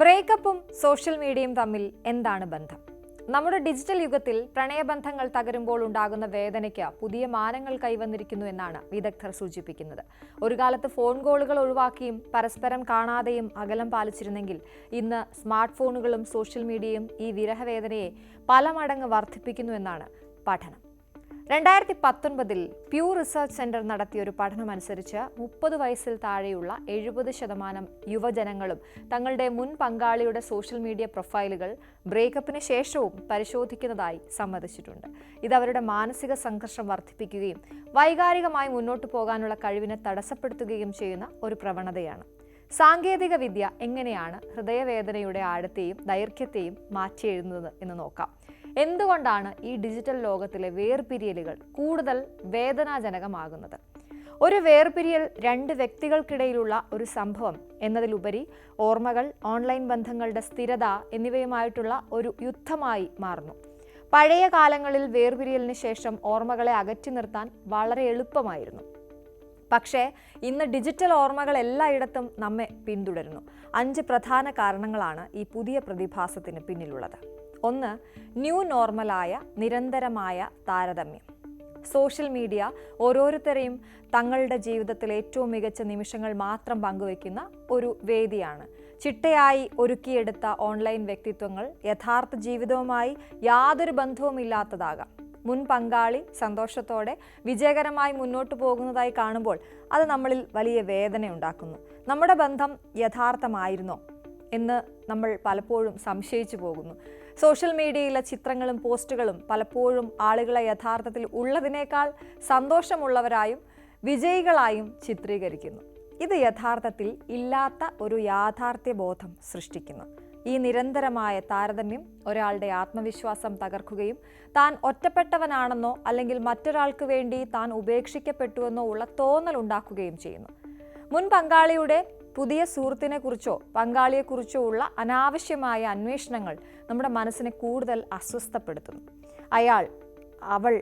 ബ്രേക്കപ്പും social മീഡിയയും തമ്മിൽ എന്താണ് ബന്ധം? നമ്മുടെ ഡിജിറ്റൽ യുഗത്തിൽ പ്രണയബന്ധങ്ങൾ തകരുമ്പോൾ ഉണ്ടാകുന്ന വേദനയ്ക്ക് പുതിയ മാനങ്ങൾ കൈവന്നിരിക്കുന്നു എന്നാണ് വിദഗ്ധർ സൂചിപ്പിക്കുന്നത്. ഒരു കാലത്ത് ഫോൺ കോളുകൾ ഒഴിവാക്കിയും പരസ്പരം കാണാതെയും അകലം പാലിച്ചിരുന്നെങ്കിൽ ഇന്ന് സ്മാർട്ട് ഫോണുകളും സോഷ്യൽ മീഡിയയും ഈ വിരഹവേദനയെ പല മടങ്ങ് വർദ്ധിപ്പിക്കുന്നു എന്നാണ് പഠനം. രണ്ടായിരത്തി പത്തൊൻപതിൽ പ്യൂർ റിസർച്ച് സെന്റർ നടത്തിയ ഒരു പഠനമനുസരിച്ച് മുപ്പത് വയസ്സിൽ താഴെയുള്ള എഴുപത് ശതമാനം യുവജനങ്ങളും തങ്ങളുടെ മുൻ പങ്കാളിയുടെ സോഷ്യൽ മീഡിയ പ്രൊഫൈലുകൾ ബ്രേക്കപ്പിന് ശേഷവും പരിശോധിക്കുന്നതായി സമ്മതിച്ചിട്ടുണ്ട്. ഇത് അവരുടെ മാനസിക സംഘർഷം വർദ്ധിപ്പിക്കുകയും വൈകാരികമായി മുന്നോട്ട് പോകാനുള്ള കഴിവിനെ തടസ്സപ്പെടുത്തുകയും ചെയ്യുന്ന ഒരു പ്രവണതയാണ്. സാങ്കേതിക വിദ്യ എങ്ങനെയാണ് ഹൃദയവേദനയുടെ ആഴത്തെയും ദൈർഘ്യത്തെയും മാറ്റിയെഴുതുന്നത് എന്ന് നോക്കാം. എന്തുകൊണ്ടാണ് ഈ ഡിജിറ്റൽ ലോകത്തിലെ വേർപിരിയലുകൾ കൂടുതൽ വേദനാജനകമാകുന്നത്? ഒരു വേർപിരിയൽ രണ്ട് വ്യക്തികൾക്കിടയിലുള്ള ഒരു സംഭവം എന്നതിലുപരി ഓർമ്മകൾ ഓൺലൈൻ ബന്ധങ്ങളുടെ സ്ഥിരത എന്നിവയുമായിട്ടുള്ള ഒരു യുദ്ധമായി മാറുന്നു. പഴയ കാലങ്ങളിൽ വേർപിരിയലിന് ശേഷം ഓർമ്മകളെ അകറ്റി നിർത്താൻ വളരെ എളുപ്പമായിരുന്നു. പക്ഷേ ഇന്ന് ഡിജിറ്റൽ ഓർമ്മകൾ എല്ലായിടത്തും നമ്മെ പിന്തുടരുന്നു. അഞ്ച് പ്രധാന കാരണങ്ങളാണ് ഈ പുതിയ പ്രതിഭാസത്തിന് പിന്നിലുള്ളത്. ഒന്ന് ന്യൂ നോർമലായ നിരന്തരമായ താരതമ്യം. സോഷ്യൽ മീഡിയ ഓരോരുത്തരെയും തങ്ങളുടെ ജീവിതത്തിലെ ഏറ്റവും മികച്ച നിമിഷങ്ങൾ മാത്രം പങ്കുവയ്ക്കുന്ന ഒരു വേദിയാണ്. ചിട്ടയായി ഒരുക്കിയെടുത്ത ഓൺലൈൻ വ്യക്തിത്വങ്ങൾ യഥാർത്ഥ ജീവിതവുമായി യാതൊരു ബന്ധവുമില്ലാത്തതാകാം മുൻ പങ്കാളി സന്തോഷത്തോടെ വിജയകരമായി മുന്നോട്ട് പോകുന്നതായി കാണുമ്പോൾ അത് നമ്മളിൽ വലിയ വേദന ഉണ്ടാക്കുന്നു. നമ്മുടെ ബന്ധം യഥാർത്ഥമായിരുന്നോ എന്ന് നമ്മൾ പലപ്പോഴും സംശയിച്ചു പോകുന്നു. സോഷ്യൽ മീഡിയയിലെ ചിത്രങ്ങളും പോസ്റ്റുകളും പലപ്പോഴും ആളുകളെ യഥാർത്ഥത്തിൽ ഉള്ളതിനേക്കാൾ സന്തോഷമുള്ളവരായും വിജയികളായും ചിത്രീകരിക്കുന്നു. ഇത് യഥാർത്ഥത്തിൽ ഇല്ലാത്ത ഒരു യാഥാർത്ഥ്യബോധം സൃഷ്ടിക്കുന്നു. ഈ നിരന്തരമായ താരതമ്യം ഒരാളുടെ ആത്മവിശ്വാസം തകർക്കുകയും താൻ ഒറ്റപ്പെട്ടവനാണെന്നോ അല്ലെങ്കിൽ മറ്റൊരാൾക്ക് വേണ്ടി താൻ ഉപേക്ഷിക്കപ്പെട്ടുവെന്നോ ഉള്ള തോന്നൽ ഉണ്ടാക്കുകയും ചെയ്യുന്നു. മുൻ പങ്കാളിയുടെ പുതിയ സുഹൃത്തിനെ കുറിച്ചോ പങ്കാളിയെക്കുറിച്ചോ ഉള്ള അനാവശ്യമായ അന്വേഷണങ്ങൾ നമ്മുടെ മനസ്സിനെ കൂടുതൽ അസ്വസ്ഥപ്പെടുത്തുന്നു. അയാൾ അവൾ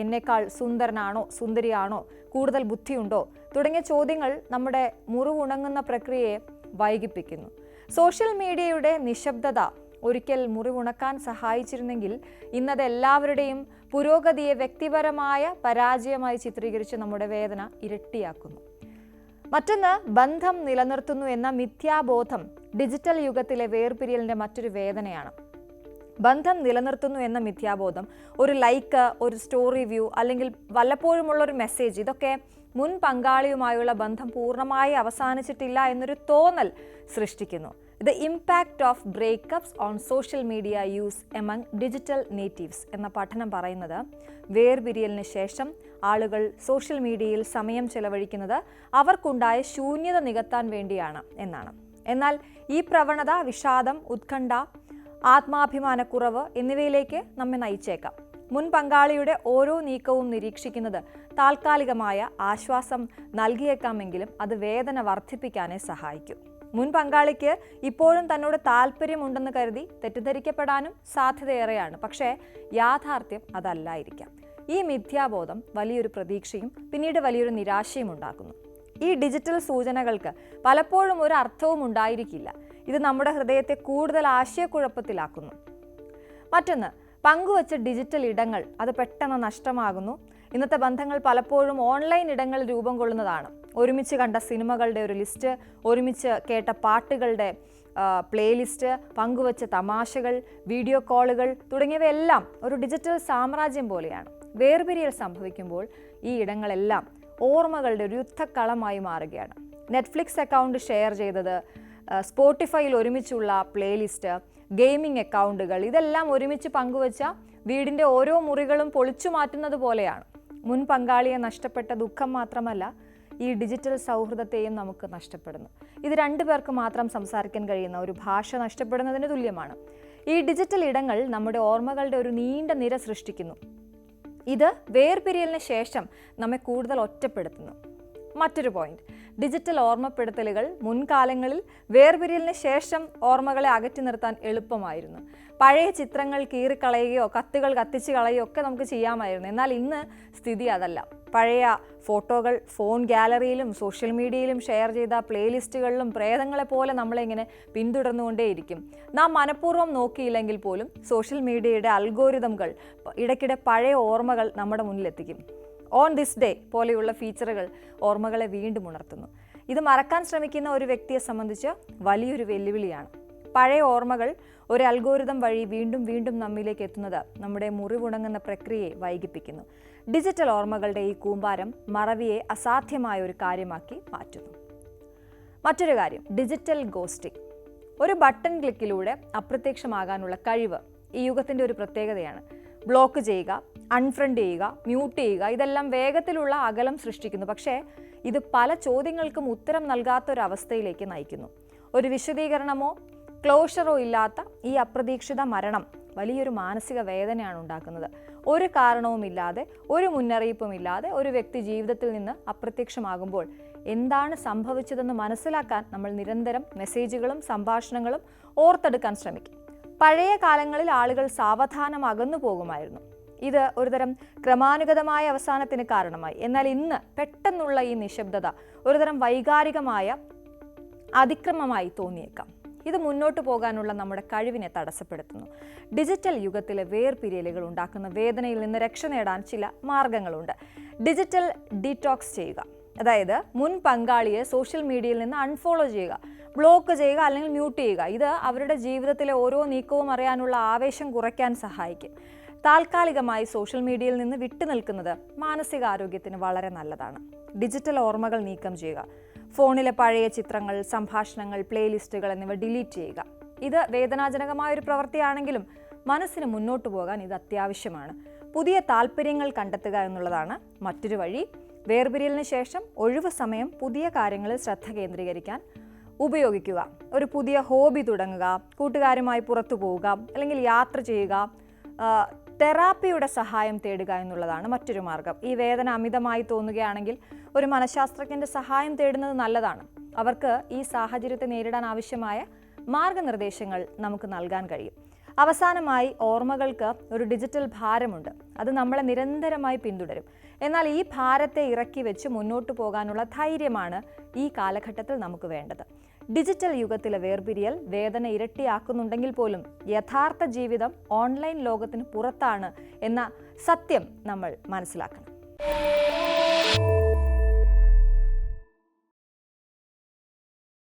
എന്നേക്കാൾ സുന്ദരനാണോ സുന്ദരിയാണോ കൂടുതൽ ബുദ്ധിയുണ്ടോ തുടങ്ങിയ ചോദ്യങ്ങൾ നമ്മുടെ മുറിവുണങ്ങുന്ന പ്രക്രിയയെ വൈകിപ്പിക്കുന്നു. സോഷ്യൽ മീഡിയയുടെ നിശബ്ദത ഒരിക്കൽ മുറിവുണക്കാൻ സഹായിച്ചിരുന്നെങ്കിൽ ഇന്നത് എല്ലാവരുടെയും പുരോഗതിയെ വ്യക്തിപരമായ പരാജയമായി ചിത്രീകരിച്ച് നമ്മുടെ വേദന ഇരട്ടിയാക്കുന്നു. മറ്റൊന്ന് ബന്ധം നിലനിർത്തുന്നു എന്ന മിഥ്യാബോധം ഡിജിറ്റൽ യുഗത്തിലെ വേർപിരിയലിന്റെ മറ്റൊരു വേദനയാണ്. ബന്ധം നിലനിർത്തുന്നു എന്ന മിഥ്യാബോധം ഒരു ലൈക്ക് ഒരു സ്റ്റോറി വ്യൂ അല്ലെങ്കിൽ വല്ലപ്പോഴുമുള്ള ഒരു മെസ്സേജ് ഇതൊക്കെ മുൻ പങ്കാളിയുമായുള്ള ബന്ധം പൂർണമായി അവസാനിച്ചിട്ടില്ല എന്നൊരു തോന്നൽ സൃഷ്ടിക്കുന്നു. The impact of breakups on social media use among digital natives എന്ന പഠനം പറയുന്നത് വേർപിരിയലിന് ശേഷം ആളുകൾ സോഷ്യൽ മീഡിയയിൽ സമയം ചെലവഴിക്കുന്നത് അവർക്കുണ്ടായ ശൂന്യത നികത്താൻ വേണ്ടിയാണ് എന്നാണ്. എന്നാൽ ഈ പ്രവണത വിഷാദം ഉത്കണ്ഠ ആത്മാഭിമാനക്കുറവ് എന്നിവയിലേക്ക് നമ്മെ നയിച്ചേക്കാം. മുൻ പങ്കാളിയുടെ ഓരോ നീക്കവും നിരീക്ഷിക്കുന്നത് താൽക്കാലികമായ ആശ്വാസം നൽകിയേക്കാമെങ്കിലും അത് വേദന വർദ്ധിപ്പിക്കാനേ സഹായിക്കും. മുൻ പങ്കാളിക്ക് ഇപ്പോഴും തന്നോട് താല്പര്യമുണ്ടെന്ന് കരുതി തെറ്റിദ്ധരിക്കപ്പെടാനും സാധ്യതയേറെയാണ്. പക്ഷേ യാഥാർത്ഥ്യം അതല്ലായിരിക്കാം. ഈ മിഥ്യാബോധം വലിയൊരു പ്രതീക്ഷയും പിന്നീട് വലിയൊരു നിരാശയും ഉണ്ടാക്കുന്നു. ഈ ഡിജിറ്റൽ സൂചനകൾക്ക് പലപ്പോഴും ഒരു അർത്ഥവും ഉണ്ടായിരിക്കില്ല. ഇത് നമ്മുടെ ഹൃദയത്തെ കൂടുതൽ ആശയക്കുഴപ്പത്തിലാക്കുന്നു. മറ്റൊന്ന് പങ്കുവച്ച ഡിജിറ്റൽ ഇടങ്ങൾ അത് പെട്ടെന്ന് നഷ്ടമാകുന്നു. ഇന്നത്തെ ബന്ധങ്ങൾ പലപ്പോഴും ഓൺലൈൻ ഇടങ്ങളിൽ രൂപം കൊള്ളുന്നതാണ്. ഒരുമിച്ച് കണ്ട സിനിമകളുടെ ഒരു ലിസ്റ്റ് ഒരുമിച്ച് കേട്ട പാട്ടുകളുടെ പ്ലേലിസ്റ്റ് പങ്കുവച്ച തമാശകൾ വീഡിയോ കോളുകൾ തുടങ്ങിയവയെല്ലാം ഒരു ഡിജിറ്റൽ സാമ്രാജ്യം പോലെയാണ്. വേർപിരിയൽ സംഭവിക്കുമ്പോൾ ഈ ഇടങ്ങളെല്ലാം ഓർമ്മകളുടെ ഒരു യുദ്ധക്കളമായി മാറുകയാണ്. നെറ്റ്ഫ്ലിക്സ് അക്കൗണ്ട് ഷെയർ ചെയ്തത് സ്പോട്ടിഫൈയിൽ ഒരുമിച്ചുള്ള പ്ലേലിസ്റ്റ് ഗെയിമിംഗ് അക്കൗണ്ടുകൾ ഇതെല്ലാം ഒരുമിച്ച് പങ്കുവച്ച വീടിന്റെ ഓരോ മുറികളും പൊളിച്ചു മാറ്റുന്നത് പോലെയാണ്. മുൻ പങ്കാളിയെ നഷ്ടപ്പെട്ട ദുഃഖം മാത്രമല്ല ഈ ഡിജിറ്റൽ സൗഹൃദത്തെയും നമുക്ക് നഷ്ടപ്പെടുന്നു. ഇത് രണ്ടു പേർക്ക് മാത്രം സംസാരിക്കാൻ കഴിയുന്ന ഒരു ഭാഷ നഷ്ടപ്പെടുന്നതിന് തുല്യമാണ്. ഈ ഡിജിറ്റൽ ഇടങ്ങൾ നമ്മുടെ ഓർമ്മകളുടെ ഒരു നീണ്ട നിര സൃഷ്ടിക്കുന്നു. ഇത് വേർപിരിയലിന് ശേഷം നമ്മെ കൂടുതൽ ഒറ്റപ്പെടുത്തുന്നു. മറ്റൊരു പോയിന്റ് ഡിജിറ്റൽ ഓർമ്മപ്പെടുത്തലുകൾ മുൻകാലങ്ങളിൽ വേർപിരിയലിന് ശേഷം ഓർമ്മകളെ അകറ്റി നിർത്താൻ എളുപ്പമായിരുന്നു. പഴയ ചിത്രങ്ങൾ കീറിക്കളയുകയോ കത്തുകൾ കത്തിച്ച് കളയുകയോ ഒക്കെ നമുക്ക് ചെയ്യാമായിരുന്നു. എന്നാൽ ഇന്ന് സ്ഥിതി അതല്ല. പഴയ ഫോട്ടോകൾ ഫോൺ ഗാലറിയിലും സോഷ്യൽ മീഡിയയിലും ഷെയർ ചെയ്ത പ്ലേലിസ്റ്റുകളിലും പ്രേതങ്ങളെ പോലെ നമ്മളിങ്ങനെ പിന്തുടർന്നുകൊണ്ടേയിരിക്കും. നാം മനഃപൂർവം നോക്കിയില്ലെങ്കിൽ പോലും സോഷ്യൽ മീഡിയയുടെ അൽഗോരിതമുകൾ ഇടയ്ക്കിടെ പഴയ ഓർമ്മകൾ നമ്മുടെ മുന്നിലെത്തിക്കും. ഓൺ ദിസ് ഡേ പോലെയുള്ള ഫീച്ചറുകൾ ഓർമ്മകളെ വീണ്ടും ഉണർത്തുന്നു. ഇത് മറക്കാൻ ശ്രമിക്കുന്ന ഒരു വ്യക്തിയെ സംബന്ധിച്ച് വലിയൊരു വെല്ലുവിളിയാണ്. പഴയ ഓർമ്മകൾ ഒരു അൽഗോരിതം വഴി വീണ്ടും വീണ്ടും നമ്മിലേക്ക് എത്തുന്നത് നമ്മുടെ മുറിവുണങ്ങുന്ന പ്രക്രിയയെ വൈകിപ്പിക്കുന്നു. ഡിജിറ്റൽ ഓർമ്മകളുടെ ഈ കൂമ്പാരം മറവിയെ അസാധ്യമായ ഒരു കാര്യമാക്കി മാറ്റുന്നു. മറ്റൊരു കാര്യം ഡിജിറ്റൽ ഗോസ്റ്റിംഗ് ഒരു ബട്ടൺ ക്ലിക്കിലൂടെ അപ്രത്യക്ഷമാകാനുള്ള കഴിവ് ഈ യുഗത്തിന്റെ ഒരു പ്രത്യേകതയാണ്. ബ്ലോക്ക് ചെയ്യുക അൺഫ്രണ്ട് ചെയ്യുക മ്യൂട്ട് ചെയ്യുക ഇതെല്ലാം വേഗത്തിലുള്ള അകലം സൃഷ്ടിക്കുന്നു. പക്ഷേ ഇത് പല ചോദ്യങ്ങൾക്കും ഉത്തരം നൽകാത്ത ഒരു അവസ്ഥയിലേക്ക് നയിക്കുന്നു. ഒരു വിശദീകരണമോ ക്ലോഷറോ ഇല്ലാത്ത ഈ അപ്രതീക്ഷിത മരണം വലിയൊരു മാനസിക വേദനയാണ് ഉണ്ടാക്കുന്നത്. ഒരു കാരണവുമില്ലാതെ ഒരു മുന്നറിയിപ്പുമില്ലാതെ ഒരു വ്യക്തി ജീവിതത്തിൽ നിന്ന് അപ്രത്യക്ഷമാകുമ്പോൾ എന്താണ് സംഭവിച്ചതെന്ന് മനസ്സിലാക്കാൻ നമ്മൾ നിരന്തരം മെസ്സേജുകളും സംഭാഷണങ്ങളും ഓർത്തെടുക്കാൻ ശ്രമിക്കും. പഴയ കാലങ്ങളിൽ ആളുകൾ സാവധാനം അകന്നു പോകുമായിരുന്നു. ഇത് ഒരുതരം ക്രമാനുഗതമായ അവസാനത്തിന് കാരണമായി. എന്നാൽ ഇന്ന് പെട്ടെന്നുള്ള ഈ നിശബ്ദത ഒരുതരം വൈകാരികമായ അതിക്രമമായി തോന്നിയേക്കാം. ഇത് മുന്നോട്ട് പോകാനുള്ള നമ്മുടെ കഴിവിനെ തടസ്സപ്പെടുത്തുന്നു. ഡിജിറ്റൽ യുഗത്തിലെ വേർപിരിയലുകൾ ഉണ്ടാക്കുന്ന വേദനയിൽ നിന്ന് രക്ഷ നേടാൻ ചില മാർഗങ്ങളുണ്ട്. ഡിജിറ്റൽ ഡീറ്റോക്സ് ചെയ്യുക. അതായത് മുൻ പങ്കാളിയെ സോഷ്യൽ മീഡിയയിൽ നിന്ന് അൺഫോളോ ചെയ്യുക. ബ്ലോക്ക് ചെയ്യുക അല്ലെങ്കിൽ മ്യൂട്ട് ചെയ്യുക. ഇത് അവരുടെ ജീവിതത്തിലെ ഓരോ നീക്കവും അറിയാനുള്ള ആവേശം കുറയ്ക്കാൻ സഹായിക്കും. താൽക്കാലികമായി സോഷ്യൽ മീഡിയയിൽ നിന്ന് വിട്ടുനിൽക്കുന്നത് മാനസികാരോഗ്യത്തിന് വളരെ നല്ലതാണ്. ഡിജിറ്റൽ ഓർമ്മകൾ നീക്കം ചെയ്യുക. ഫോണിലെ പഴയ ചിത്രങ്ങൾ സംഭാഷണങ്ങൾ പ്ലേലിസ്റ്റുകൾ എന്നിവ ഡിലീറ്റ് ചെയ്യുക. ഇത് വേദനാജനകമായ ഒരു പ്രവൃത്തിയാണെങ്കിലും മനസ്സിന് മുന്നോട്ട് പോകാൻ ഇത് അത്യാവശ്യമാണ്. പുതിയ താല്പര്യങ്ങൾ കണ്ടെത്തുക എന്നുള്ളതാണ് മറ്റൊരു വഴി. വേർപിരിയലിന് ശേഷം ഒഴിവ് സമയം പുതിയ കാര്യങ്ങളിൽ ശ്രദ്ധ കേന്ദ്രീകരിക്കാൻ ഉപയോഗിക്കുക. ഒരു പുതിയ ഹോബി തുടങ്ങുക. കൂട്ടുകാരുമായി പുറത്തു പോവുക. അല്ലെങ്കിൽ യാത്ര ചെയ്യുക. തെറാപ്പിയുടെ സഹായം തേടുക എന്നുള്ളതാണ് മറ്റൊരു മാർഗം. ഈ വേദന അമിതമായി തോന്നുകയാണെങ്കിൽ ഒരു മനഃശാസ്ത്രജ്ഞന്റെ സഹായം തേടുന്നത് നല്ലതാണ്. അവർക്ക് ഈ സാഹചര്യത്തെ നേരിടാൻ ആവശ്യമായ മാർഗനിർദ്ദേശങ്ങൾ നമുക്ക് നൽകാൻ കഴിയും. അവസാനമായി ഓർമ്മകൾക്ക് ഒരു ഡിജിറ്റൽ ഭാരമുണ്ട്. അത് നമ്മളെ നിരന്തരമായി പിന്തുടരും. എന്നാൽ ഈ ഭാരത്തെ ഇറക്കി വെച്ച് മുന്നോട്ട് പോകാനുള്ള ധൈര്യമാണ് ഈ കാലഘട്ടത്തിൽ നമുക്ക് വേണ്ടത്. ഡിജിറ്റൽ യുഗത്തിലെ വേർപിരിയൽ വേദന ഇരട്ടിയാക്കുന്നുണ്ടെങ്കിൽ പോലും യഥാർത്ഥ ജീവിതം ഓൺലൈൻ ലോകത്തിന് പുറത്താണ് എന്ന സത്യം നമ്മൾ മനസ്സിലാക്കണം.